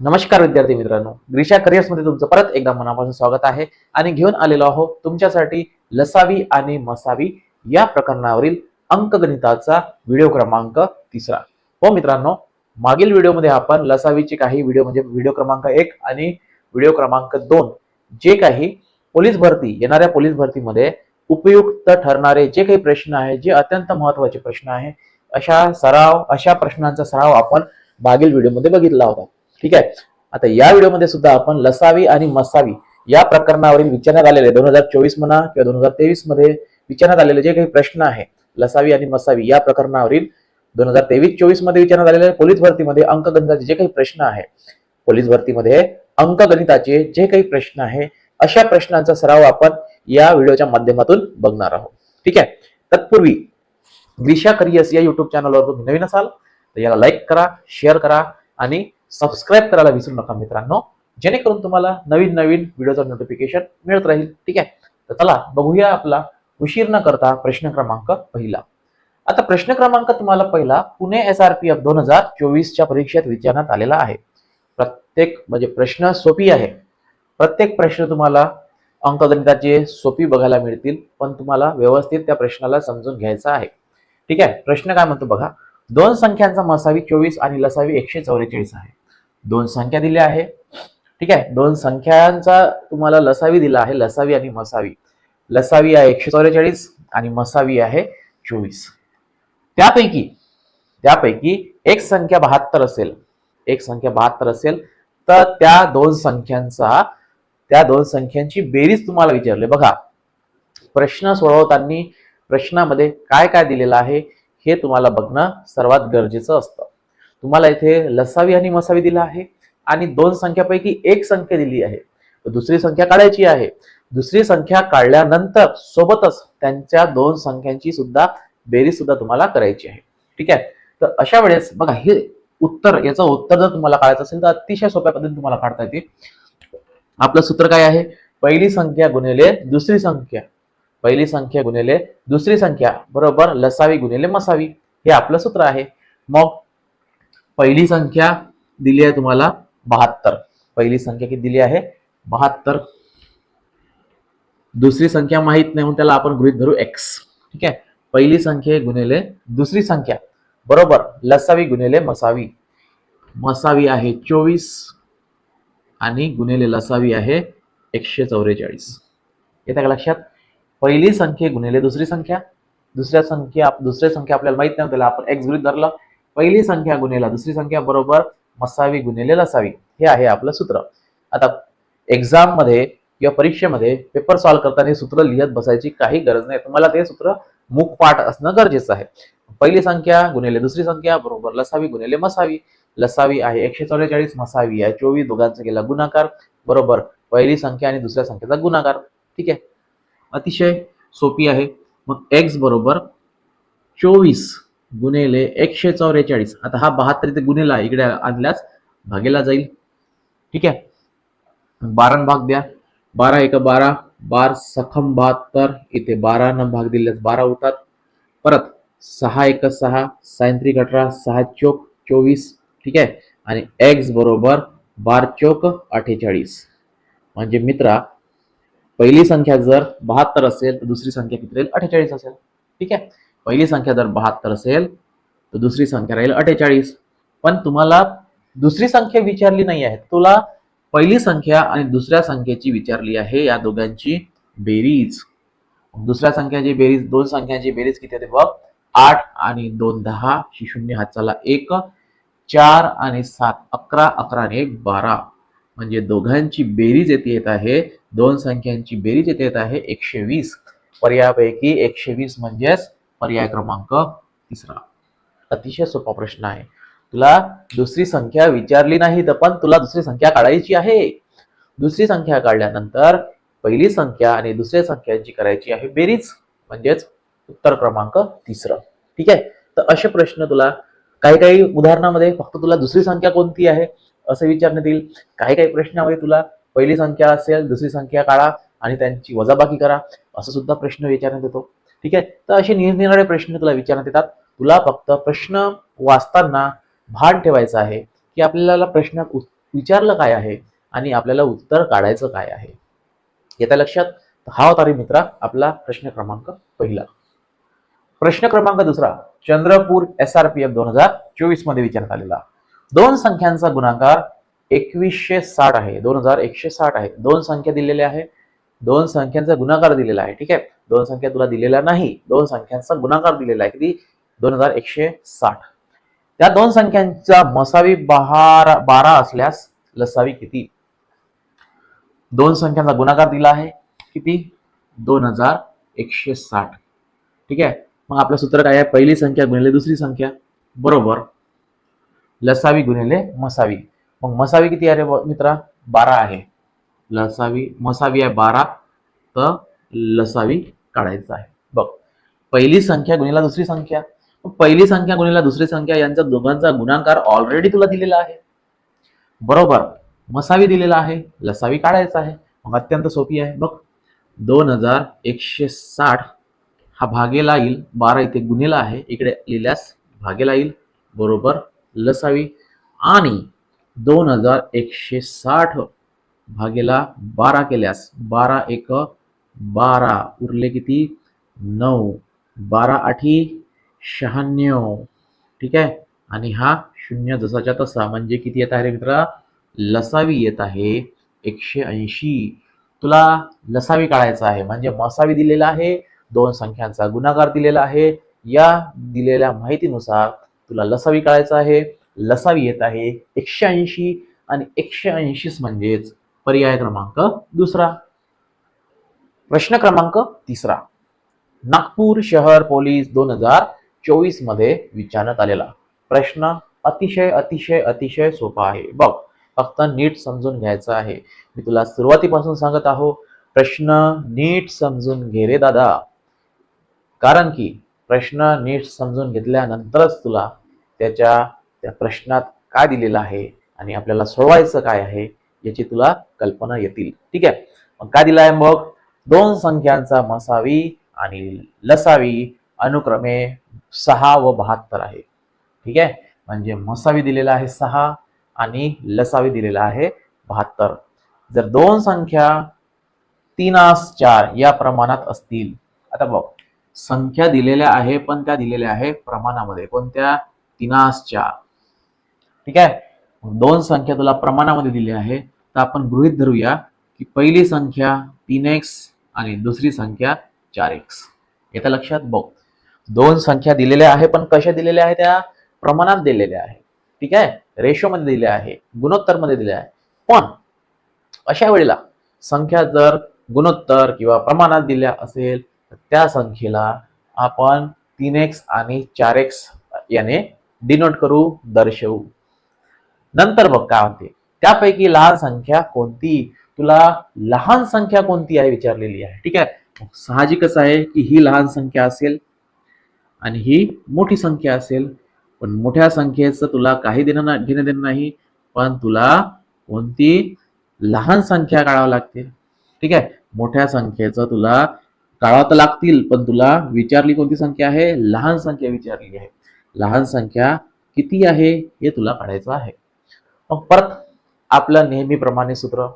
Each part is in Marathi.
नमस्कार विद्यार्थी मित्रांनो. ग्रीशा करिअर्समध्ये तुमचं परत एकदा मनापासून स्वागत आहे. आणि घेऊन आलेलो आहोत तुमच्यासाठी लसावी आणि मसावी या प्रकरणावरील अंकगणिताचा व्हिडिओ क्रमांक तिसरा. हो मित्रांनो मागील व्हिडिओमध्ये आपण लसावीचे काही व्हिडिओ म्हणजे व्हिडिओ क्रमांक एक आणि व्हिडिओ क्रमांक दोन जे काही पोलीस भरती येणाऱ्या पोलीस भरतीमध्ये उपयुक्त ठरणारे जे काही प्रश्न आहेत जे अत्यंत महत्त्वाचे प्रश्न आहे अशा सराव अशा प्रश्नांचा सराव आपण मागील व्हिडिओमध्ये बघितला होता. ठीक आहे? आता या व्हिडिओमध्ये सुद्धा आपण लसावी आणि मसावी या प्रकरणावरील विचारण्यात आलेले दोन हजार चोवीस म्हणा किंवा दोन हजार तेवीसमध्ये विचारण्यात आलेले जे काही प्रश्न आहे लसावी आणि मसावी या प्रकरणावरील दोन हजार तेवीस चोवीसमध्ये विचारण्यात आलेले पोलीस भरतीमध्ये अंकगणिताचे जे काही प्रश्न आहे पोलीस भरतीमध्ये अंकगणिताचे जे काही प्रश्न आहे अशा प्रश्नांचा सराव आपण या व्हिडिओच्या माध्यमातून बघणार आहोत. ठीक आहे? तत्पूर्वी ग्रीशा करियस या युट्यूब चॅनलवर तुम्ही नवीन असाल तर याला लाईक करा शेअर करा आणि सबस्क्राईब करायला विसरू नका मित्रांनो. जेणेकरून तुम्हाला नवीन नवीन व्हिडिओचं नोटिफिकेशन मिळत राहील. ठीक आहे? तर चला बघूया आपला उशीर न करता प्रश्न क्रमांक पहिला. आता प्रश्न क्रमांक तुम्हाला पहिला Pune S R P F दोन हजार चोवीसच्या परीक्षेत विचारण्यात आलेला आहे. प्रत्येक म्हणजे प्रश्न सोपी आहे. प्रत्येक प्रश्न तुम्हाला अंकगणिताचे सोपी बघायला मिळतील पण तुम्हाला व्यवस्थित त्या प्रश्नाला समजून घ्यायचा आहे. ठीक आहे? प्रश्न काय म्हणतो बघा. दोन संख्यांचा मसावी चोवीस आणि लसावी एकशे चौवेचाळीस आहे. दोन संख्या दिल्या आहे. ठीक आहे? दोन संख्यांचा तुम्हाला लसावी दिला आहे. लसावी आणि मसावी. लसावी आहे एकशे चौवेचाळीस आणि मसावी आहे चोवीस. त्यापैकी त्यापैकी एक संख्या बहात्तर असेल. एक संख्या बहात्तर असेल. तर त्या दोन संख्यांचा त्या दोन संख्यांची बेरीज तुम्हाला विचारले. बघा प्रश्न सोडवताना प्रश्नामध्ये काय काय दिलेलं आहे हे तुम्हाला बघणं सर्वात गरजेचं असतं. तुम्हाला इथे लसावी आणि मसावी दिला आहे आणि दोन संख्यापैकी एक संख्या दिली आहे. दुसरी संख्या काढायची आहे. दुसरी संख्या काढल्यानंतर सोबतच त्यांच्या दोन संख्यांची सुद्धा बेरीज सुद्धा तुम्हाला करायची आहे. ठीक आहे? तर अशा वेळेस बघा हे उत्तर याचं उत्तर जर तुम्हाला काढायचं असेल तर अतिशय सोप्या पद्धतीने तुम्हाला काढता येते. आपलं सूत्र काय आहे? पहिली संख्या गुणिले दुसरी संख्या. पहिली संख्या गुणिले दुसरी संख्या. बरोबर लसावी गुणिले मसावी. हे आपलं सूत्र आहे. मग पहिली संख्या दिली आहे तुम्हाला बहात्तर. पहिली संख्या किती दिली आहे? बहात्तर. दुसरी संख्या माहीत नाही म्हणून त्याला आपण गृहित धरू एक्स ठीक आहे? पहिली संख्या गुन्हेले दुसरी संख्या. बरोबर? लसावी गुन्हेले मसावी. मसावी आहे चोवीस आणि गुन्हेले लसावी आहे एकशे चौवेचाळीस येत्या का लक्षात? पहिली संख्या गुन्हेले दुसरी संख्या. दुसऱ्या संख्या दुसऱ्या संख्या आपल्याला माहीत नाही त्याला आपण एक्स गृहित धरलं. पहिली संख्या गुन्हेला दुसरी संख्या बरोबर मसावी गुन्हेले लसावी. हे आहे आपलं सूत्र. आता एक्झाममध्ये किंवा परीक्षेमध्ये पेपर सॉल्व्ह करताना हे सूत्र लिहित बसायची काही गरज नाही. तुम्हाला ते सूत्र मुख पाठ असणं गरजेचं आहे. पहिली संख्या गुन्हेले दुसरी संख्या बरोबर लसावी गुन्हेले मसावी. लसावी आहे एकशे चौवेचाळीस मसावी आहे चोवीस दोघांचा केला गुणाकार. बरोबर पहिली संख्या आणि दुसऱ्या संख्येचा गुणाकार. ठीक आहे? अतिशय सोपी आहे. मग एक्स बरोबर चोवीस. गुणिले एकशे चौवेचाळीस आता हा बहात्तर इथे गुन्हेला इकडे आणल्यास भागेला जाईल. ठीक आहे? बारा भाग द्या. बारा एक बारा बार सखम बहात्तर इथे बारा न भाग दिल्यास बारा होतात परत सहा एक सहा सायंत्रिक अठरा सहा चोक चोवीस. ठीक आहे? आणि एक्स बरोबर बार चोक अठ्ठेचाळीस. म्हणजे मित्रा पहिली संख्या जर बहात्तर असेल तर दुसरी संख्या किती राहील? अठ्ठेचाळीस असेल. ठीक आहे? पहिली संख्या जर बहात्तर असेल तर दुसरी संख्या राहील अठ्ठेचाळीस. पण तुम्हाला दुसरी संख्या विचारली नाही आहे. तुला पहिली संख्या आणि दुसऱ्या संख्येची विचारली आहे या दोघांची बेरीज. दुसऱ्या संख्याची बेरीज दोन संख्यांची बेरीज किती होते बघ. आठ आणि दोन दहा शी शून्य हाताला एक चार आणि सात अकरा अकरा आणि एक बारा. म्हणजे दोघांची बेरीज येते येत आहे दोन संख्यांची बेरीज येते येत आहे एकशे वीस. पर्यापैकी एकशे वीस म्हणजेच पर्याय क्रमांक तिसरा. अतिशय सोपा प्रश्न आहे. तुला दुसरी संख्या विचारली नाही तर पण तुला दुसरी संख्या काढायची आहे. दुसरी संख्या काढल्यानंतर पहिली संख्या आणि दुसऱ्या संख्यांची करायची आहे बेरीज म्हणजेच उत्तर क्रमांक तिसरं. ठीक आहे? तर असे प्रश्न तुला काही काही उदाहरणामध्ये फक्त तुला दुसरी संख्या कोणती आहे असं विचारण्यात येईल. काही काही प्रश्नामध्ये तुला पहिली संख्या असेल दुसरी संख्या काढा आणि त्यांची वजाबाकी करा. असं सुद्धा प्रश्न विचारण्यात येतो. ठीक आहे? तर असे निरनिराळे प्रश्न तुला विचारण्यात येतात. तुला फक्त प्रश्न वाचताना भान ठेवायचं आहे की आपल्याला प्रश्नात विचारलं काय आहे आणि आपल्याला उत्तर काढायचं काय आहे? येत्या लक्षात? हा होता रे मित्रा आपला प्रश्न क्रमांक पहिला. प्रश्न क्रमांक दुसरा Chandrapur S R P F दोन हजार चोवीसमध्ये विचारण्यात आलेला. दोन संख्यांचा गुणाकार एकवीसशे साठ आहे. दोन हजार एकशे साठ आहे. दोन संख्या दिलेल्या आहे. दोन संख्यांचा गुणाकार दिलेला आहे. ठीक आहे? दोन संख्या तुला दिलेल्या नाही दोन संख्यांचा गुणाकार दिलेला आहे. किती? दोन हजार एकशे साठ. त्या दोन संख्यांचा मसावी बहारा बारा असल्यास लसावी किती? दोन संख्यांचा गुणाकार दिला आहे. किती? दोन हजार एकशे साठ. ठीक आहे? मग आपलं सूत्र काय आहे? पहिली संख्या गुणिले दुसरी संख्या. बरोबर. लसावी गुणिले मसावी. मग मसावी किती आहे रे मित्रा? बारा आहे. लसावी मसावी आहे बारा. तर लसावी काढायचं आहे. बघ पहिली संख्या गुणिला दुसरी संख्या. पहिली संख्या गुणिला दुसरी संख्या यांचा दोघांचा गुणाकार ऑलरेडी तुला दिलेला आहे. बरोबर मसावी दिलेला आहे लसावी काढायचा आहे. मग अत्यंत सोपी आहे. बघ दोन हजार एकशे साठ हा भागेला येईल बारा इथे गुन्हेला आहे इकडे लिहिल्यास भागेला येईल बरोबर लसावी. आणि दोन हजार एकशे साठ भागेला बारा केल्यास बारा एक बारा उरले किती? नऊ. बारा आठी शहाण्णव. ठीक आहे? आणि हा शून्य जसाच्या तसा म्हणजे किती येत आहे रे मित्रा? लसावी येत आहे एकशे ऐंशी. तुला लसावी काढायचा आहे. म्हणजे मसावी दिलेला आहे दोन संख्यांचा गुणाकार दिलेला आहे. या दिलेल्या माहितीनुसार तुला लसावी काढायचा आहे. लसावी येत आहे एकशे ऐंशी. आणि एकशे ऐंशीच म्हणजेच पर्याय क्रमांक दुसरा. प्रश्न क्रमांक तिसरा. नागपूर शहर पोलीस दोन हजार चोवीसमध्ये विचारण्यात आलेला प्रश्न अतिशय अतिशय अतिशय सोपा आहे. बघ फक्त नीट समजून घ्यायचं आहे. मी तुला सुरुवातीपासून सांगत आहो प्रश्न नीट समजून घे रे दादा. कारण की प्रश्न नीट समजून घेतल्यानंतरच तुला त्याच्या त्या प्रश्नात काय दिलेलं आहे आणि आपल्याला सोडवायचं काय आहे याची तुला कल्पना येतील. ठीक आहे? मग काय दिलं आहे मग? दोन संख्यांचा मसावी आणि लसावी अनुक्रमे सहा व बहात्तर आहे. ठीक आहे? म्हणजे मसावी दिलेला आहे सहा आणि लसावी दिलेला आहे बहात्तर. जर दोन संख्या तीनास चार या प्रमाणात असतील आता बघ संख्या दिलेल्या आहे पण त्या दिलेल्या आहे प्रमाणामध्ये कोणत्या? तीनास चार. ठीक आहे? दोन संख्या तुला प्रमाणामध्ये दिली आहे तर आपण गृहित धरूया की पहिली संख्या तीन एक्स आणि दुसरी संख्या चार एक्स येतं लक्षात बघ. दोन संख्या दिलेल्या आहे पण कशा दिलेल्या आहे त्या? प्रमाणात दिलेल्या आहे. ठीक आहे? रेशोमध्ये दिले आहे गुणोत्तरमध्ये दिले आहे. पण अशा वेळेला संख्या जर गुणोत्तर किंवा प्रमाणात दिल्या असेल तर त्या संख्येला आपण तीन एक्स आणि चार एक्स याने डिनोट करू दर्शवू. नंतर बघ काय म्हणते. त्यापैकी लहान संख्या कोणती? तुला लहान संख्या कोणती आहे विचारलेली आहे? ठीक आहे? साहजिकच आहे की ही लहान संख्या असेल आणि ही मोठी संख्या असेल. पण मोठ्या संख्येचं तुला काही देणं ना- घेणं देणं नाही. पण तुला कोणती लहान संख्या काढावं लागते ठीक आहे? मोठ्या संख्येचं तुला काढावं तर लागतील पण तुला विचारली कोणती संख्या आहे? लहान संख्या विचारली आहे. लहान संख्या किती आहे हे तुला काढायचं आहे. मग परत आपलं नेहमीप्रमाणे सूत्र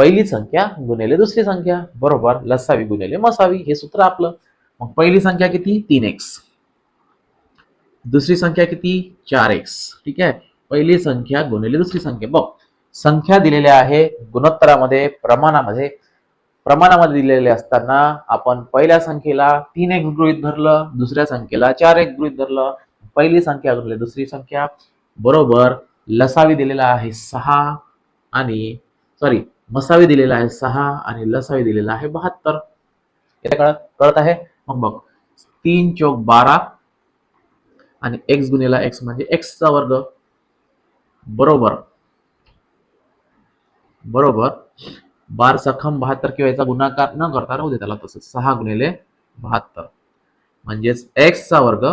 पहिली संख्या गुणिले दुसरी संख्या. बरोबर लसावी गुणिले मसावी. हे सूत्र आपलं. मग पहिली संख्या किती? तीन एक्स दुसरी संख्या किती? चार एक्स ठीक आहे? पहिली संख्या गुणिले दुसरी संख्या. बघ संख्या दिलेल्या आहे गुणोत्तरामध्ये प्रमाणामध्ये. प्रमाणामध्ये दिलेले असताना आपण पहिल्या संख्येला तीन एक गृहित धरलं दुसऱ्या संख्येला चार एक गृहित धरलं. पहिली संख्या गुणिले दुसरी संख्या. बरोबर लसावी दिलेला आहे सहा आणि सॉरी मसावी दिलेला आहे सहा आणि लसावी दिलेला आहे बहात्तर. येते कळत? कळत आहे? मग बघ. तीन चौक बारा आणि एक्स गुणेला एक्स म्हणजे एक्सचा वर्ग. बरोबर. बरोबर. बार सखम बहात्तर किंवा याचा गुणाकार न करता राहू दे त्याला तसंच. सहा गुणिले बहात्तर. म्हणजेच एक्सचा वर्ग.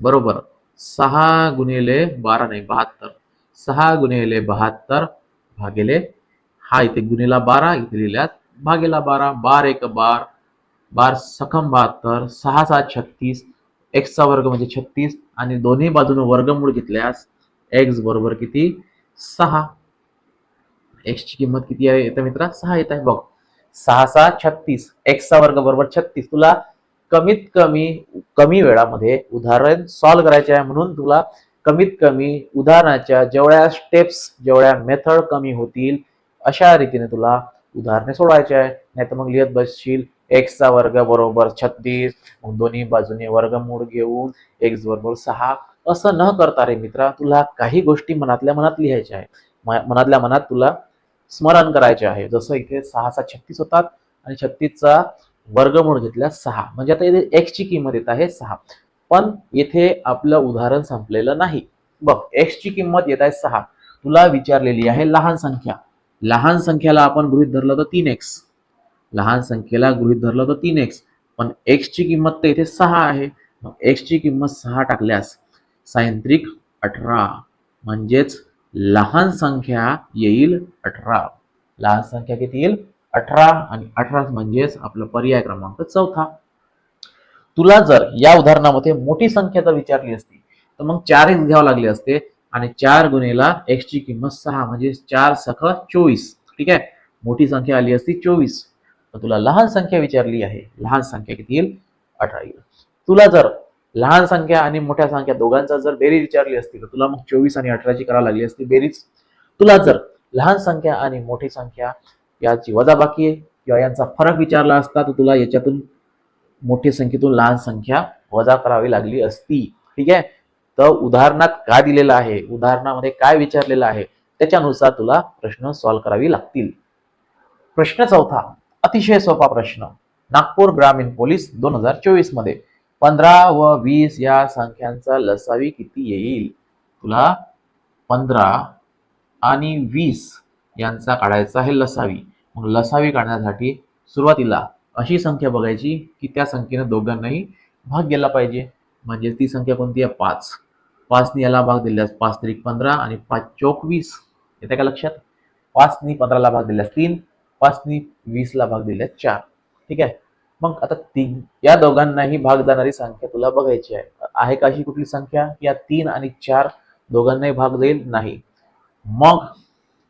बरोबर. सहा गुणिले बारा नाही बहात्तर. सहा गुणिले बहात्तर भागिले हा इथे गुन्हेला बारा इथे लिहिल्यात. भागेला बारा बार एक बार बार सखम बहात्तर सहा सात छत्तीस एक्सचा वर्ग म्हणजे छत्तीस आणि दोन्ही बाजूने वर्गमूळ घेतल्यास एक्स बरोबर किती? सहा. एक्सची किंमत किती आहे? येतं मित्रा सहा येत आहे. बघ. सहा सहा छत्तीस. एक्सचा वर्ग बरोबर छत्तीस. तुला कमीत कमी कमी वेळामध्ये उदाहरण सॉल्व्ह करायचे आहे म्हणून तुला कमीत कमी उदाहरणाच्या जेवढ्या स्टेप्स जेवढ्या मेथड कमी होतील अशा रीतीने तुला उदाहरणे सोडवायचे आहे नाही तर मग लिहित बसशील. एक्सचा वर्ग बरोबर छत्तीस. मग दोन्ही बाजूने वर्गमूळ घेऊन एक्स बरोबर सहा. असं न करता रे मित्रा तुला काही गोष्टी मनातल्या मनात लिहायच्या आहे म- मनातल्या मनात तुला स्मरण करायचे आहे. जसं इथे सहाचा छत्तीस होतात आणि छत्तीसचा वर्गमूळ घेतल्या सहा. म्हणजे आता इथे एक्सची किंमत येत आहे सहा. पण येथे आपलं उदाहरण संपलेलं नाही. बघ एक्सची किंमत येत आहे सहा. तुला विचारलेली आहे लहान संख्या. लहान संख्याला आपण गृहित धरलं तर तीन एक्स लहान संख्येला गृहित धरलं तर तीन एक्स पण एक्सची किंमत तर इथे सहा आहे. मग एक्सची किंमत सहा टाकल्यास सायंत्रिक अठरा. म्हणजेच लहान संख्या येईल अठरा. लहान संख्या किती येईल? अठरा. आणि अठरा म्हणजेच आपला पर्याय क्रमांक चौथा. तुला जर या उदाहरणामध्ये मोठी संख्या जर विचारली असती तर मग चार एक्स घ्यावं लागले असते. आणि चार गुणेला एक्सची किंमत सहा म्हणजे चार सख चोवीस. ठीक आहे? मोठी संख्या आली असती चोवीस. तर तुला लहान संख्या विचारली आहे. लहान संख्या किती येईल? अठरा येईल. तुला जर लहान संख्या आणि मोठ्या संख्या दोघांचा जर बेरीज विचारली असती तर तुला मग चोवीस आणि अठराची करावी लागली असती बेरीज. तुला जर लहान संख्या आणि मोठी संख्या याची वजाबाकी आहे किंवा यांचा फरक विचारला असता तर तुला याच्यातून मोठी संख्येतून लहान संख्या वजा करावी लागली असती. ठीक आहे? तर उदाहरणात काय दिलेलं आहे? उदाहरणामध्ये काय विचारलेलं आहे? त्याच्यानुसार तुला प्रश्न सॉल्व्ह करावी लागतील. प्रश्न चौथा अतिशय सोपा प्रश्न. नागपूर ग्रामीण पोलीस दोन हजार चोवीसमध्ये पंधरा व वीस या संख्यांचा लसावी किती येईल? तुला पंधरा आणि वीस यांचा काढायचा आहे लसावी. मग लसावी काढण्यासाठी सुरुवातीला अशी संख्या बघायची की त्या संख्येनं दोघांनाही भाग गेला पाहिजे. म्हणजे ती संख्या कोणती आहे? पाच. पाचनी याला भाग दिल्यास पाच त्रिक पंधरा आणि पाच चौक वीस. येते का लक्षात? पाचनी पंधराला भाग दिल्यास तीन पाचनी वीसला भाग दिल्यास चार. ठीक आहे? मग आता तीन या दोघांनाही भाग जाणारी संख्या तुला बघायची आहे. आहे का अशी कुठली संख्या? या तीन आणि चार दोघांनाही भाग जाईल? नाही. मग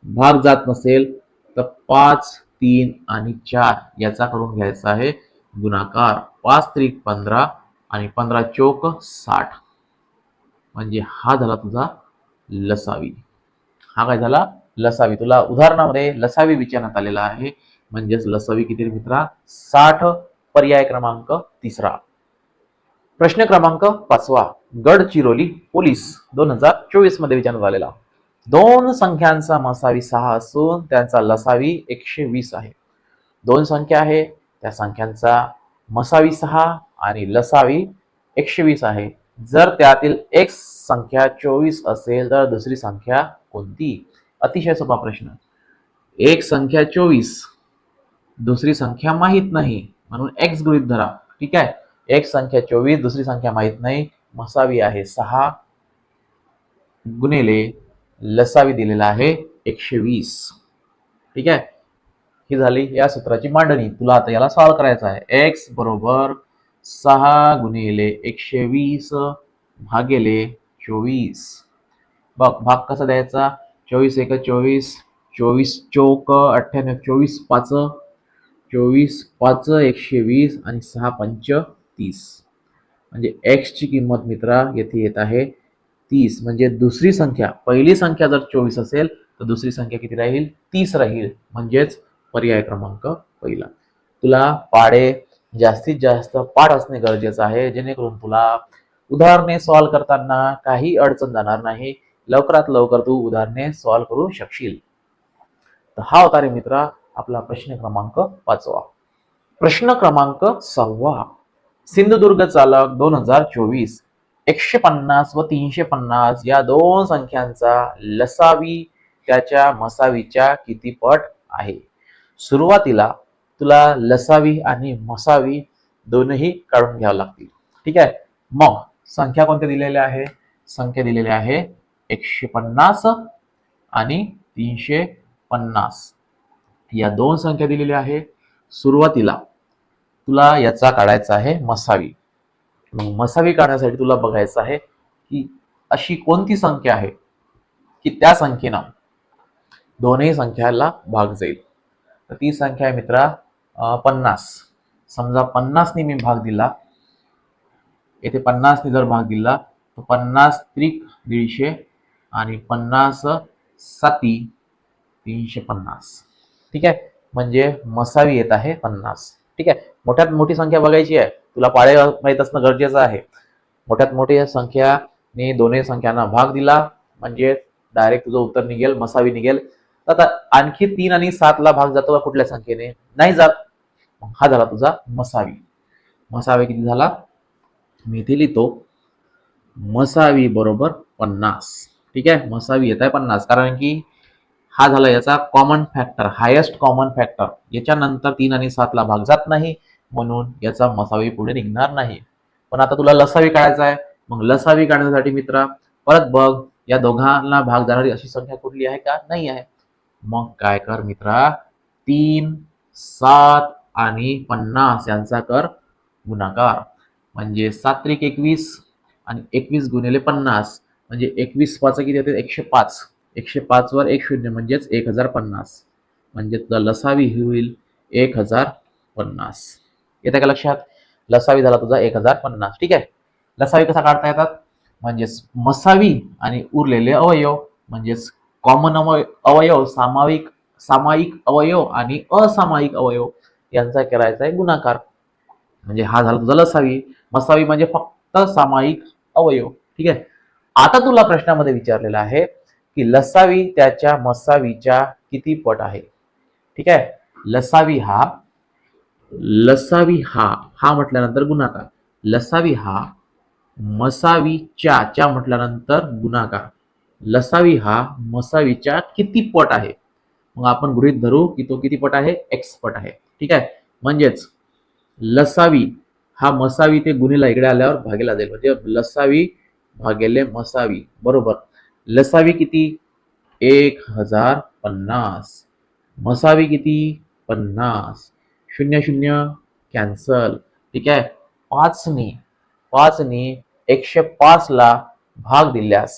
भाग जात नसेल तर पाच तीन आणि चार याचा करून घ्यायचा आहे गुणाकार. पाच त्रिक पंधरा आणि पंधरा चौक साठ. म्हणजे हा झाला तुझा लसावी. हा काय झाला? लसावी. तुला उदाहरणामध्ये लसावी विचारण्यात आलेला आहे. म्हणजेच लसावी किती मित्रा? साठ पर्याय क्रमांक तिसरा. प्रश्न क्रमांक पाचवा. गडचिरोली पोलीस दोन हजार चोवीसमध्ये विचारण्यात आलेला. दोन संख्यांचा मसावी सहा असून त्यांचा लसावी एकशे वीस आहे. दोन संख्या आहे. त्या संख्यांचा मसावी सहा आणि लसावी एकशे वीस आहे. जर त्यातील एक संख्या चोवीस असेल तर दुसरी संख्या कोणती? अतिशय सोपा प्रश्न. एक संख्या चोवीस दुसरी संख्या माहीत नाही म्हणून एक्स गृहित धरा. ठीक आहे? एक संख्या चोवीस दुसरी संख्या माहीत नाही. मसावी आहे सहा गुणिले लसावी दिलेला आहे एकशे वीस. ठीक आहे? ही झाली या सूत्राची मांडणी. तुला आता याला सॉल्व करायचं आहे. एक्स बरोबर सहा गुणिले एकशे वीस भागेले चोवीस. बघ भाग कसा द्यायचा? चोवीस एक चोवीस चोवीस चौक अठ्ठ्याण्णव चोवीस पाच चोवीस पाच एकशे वीस आणि सहा पंच तीस. म्हणजे एक्सची किंमत मित्रा येथे येत आहे तीस. म्हणजे दुसरी संख्या पहिली संख्या जर चोवीस असेल तर दुसरी संख्या किती राहील? तीस राहील. म्हणजेच पर्याय क्रमांक पहिला. तुला पाडे जास्तीत जास्त पाठ असणे गरजेचं आहे. जेणेकरून तुला उदाहरणे सॉल्व्ह करताना काही अडचण जाणार नाही. लवकरात लवकर तू उदाहरणे सॉल्व्ह करू शकशील. तर हा होता रे मित्रा आपला प्रश्न क्रमांक पाचवा. प्रश्न क्रमांक सहावा. सिंधुदुर्ग चालक दोन हजार चोवीस. एकशे पन्नास व तीनशे पन्नास या दोन संख्यांचा लसावी त्याच्या मसावीच्या किती पट आहे? सुरुवातीला तुला लसावी आणि मसावी दोनही काढून घ्यावं लागतील. ठीक आहे? मग संख्या कोणत्या दिलेल्या आहे? संख्या दिलेल्या आहे एकशे पन्नास आणि तीनशे पन्नास. या दोन संख्या दिलेल्या आहे. सुरुवातीला तुला याचा काढायचा आहे मसावी. मग मसावी काढण्यासाठी तुला बघायचं आहे की अशी कोणती संख्या आहे की त्या संख्येनं दोनही संख्याला भाग जाईल. तर ती संख्या आहे मित्रा पन्नास. समजा पन्नासनी मी भाग दिला. येथे पन्नासनी जर भाग दिला तर पन्नास त्रिक दीडशे आणि पन्नास साती तीनशे पन्नास. ठीक आहे? म्हणजे मसावी येत आहे पन्नास. ठीक आहे? मोठ्यात मोठी संख्या बघायची आहे. तुला पाळे माहीत असणं गरजेचं आहे. मोठ्यात मोठी संख्याने दोन्ही संख्यांना भाग दिला म्हणजे डायरेक्ट तुझं उत्तर निघेल मसावी निघेल. तर आता आणखी तीन आणि सातला भाग जातो का कुठल्या संख्येने? नाही जात. हा झाला तुझा मसावी. मसावी किती झाला? मी इथे लिहितो मसावी बरोबर पन्नास. ठीक आहे? मसावी येत आहे पन्नास. कारण की हा झाला याचा common factor highest common factor याच्यानंतर तीन आणि सातला भाग जात नाही म्हणून याचा मसावी पुढे निघणार नाही. पण आता तुला लसावी काढायचा आहे. मग लसावी काढण्यासाठी मित्रा परत बघ या दोघांना भाग जाणारी अशी संख्या कुठली आहे का? नाही आहे. मग काय कर मित्रा? तीन सात आणि पन्नास यांचा कर गुणाकार. म्हणजे सात त्रिक एकवीस आणि एकवीस गुणिले पन्नास. म्हणजे एकवीस पाच किती येते? एकशे पाच. एकशे पाच वर एक शून्य म्हणजेच एक हजार पन्नास. म्हणजे लसावी ही होईल एक हजार पन्नास. येतं का लक्षात? लसावी झाला तुझा एक हजार पन्नास. ठीक आहे? लसावी कसा काढता येतात? म्हणजेच मसावी आणि उरलेले अवयव. म्हणजेच कॉमन अवय अवयव सामायिक सामायिक अवयव आणि असामायिक अवयव. यांचा करायचा आहे गुणाकार. म्हणजे हा झाला तुझा लसावी मसावी म्हणजे फक्त सामायिक अवयव. ठीक आहे? आता तुला प्रश्नामध्ये विचारलेला आहे की लसावी त्याच्या मसावीच्या किती पट आहे? ठीक आहे? लसावी हा लसावी हा हा म्हटल्यानंतर गुणाकार. लसावी हा मसावीच्या च्या म्हटल्यानंतर गुणाकार. लसावी हा मसावीच्या किती पट आहे? मग आपण गृहित धरू की तो किती पट आहे? एक्स पट आहे. ठीक आहे? म्हणजेच लसावी हा मसावी ते गुन्हेला इकडे आल्यावर भागेला जाईल. म्हणजे लसावी भागेले मसावी. बरोबर? लसावी किती? एक हजार पन्नास. मसावी किती? पन्नास. शून्य शून्य कॅन्सल. ठीक आहे? पाचनी पाचनी एकशे पाचला भाग दिल्यास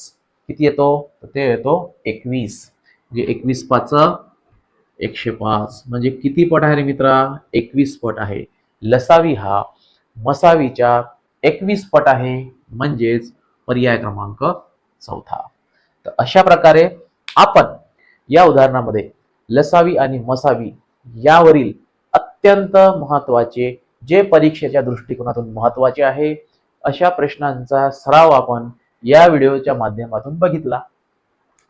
किती येतो? तर ते येतो एकवीस. म्हणजे एकवीस पाच एकशे पाच. म्हणजे किती पट आहे रे मित्रा? एकवीस पट आहे. लसावी हा मसावीच्या एकवीस पट आहे. म्हणजेच पर्याय क्रमांक चौथा. तर अशा प्रकारे आपण या उदाहरणामध्ये लसावी आणि मसावी यावरील अत्यंत महत्त्वाचे जे परीक्षेच्या दृष्टिकोनातून महत्त्वाचे आहे अशा प्रश्नांचा सराव आपण या व्हिडिओच्या माध्यमातून बघितला.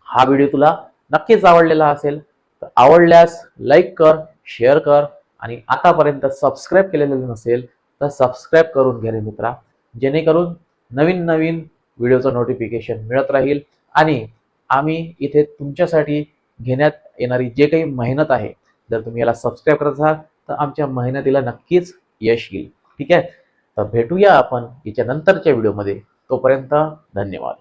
हा व्हिडिओ तुला नक्कीच आवडलेला असेल. तर आवडल्यास लाईक कर शेअर कर आणि आतापर्यंत सबस्क्राईब केलेलं नसेल तर सबस्क्राईब करून घे रे मित्रा. जेणेकरून नवीन नवीन व्हिडिओचं नोटिफिकेशन मिळत राहील आणि आम्ही इथे तुमच्यासाठी घेण्यात येणारी जे काही मेहनत आहे जर तुम्ही याला सबस्क्राईब करत असाल तर आमच्या मेहनतीला नक्कीच यश येईल. ठीक आहे? तर भेटूया आपण याच्या नंतरच्या व्हिडिओमध्ये तोपर्यंत धन्यवाद.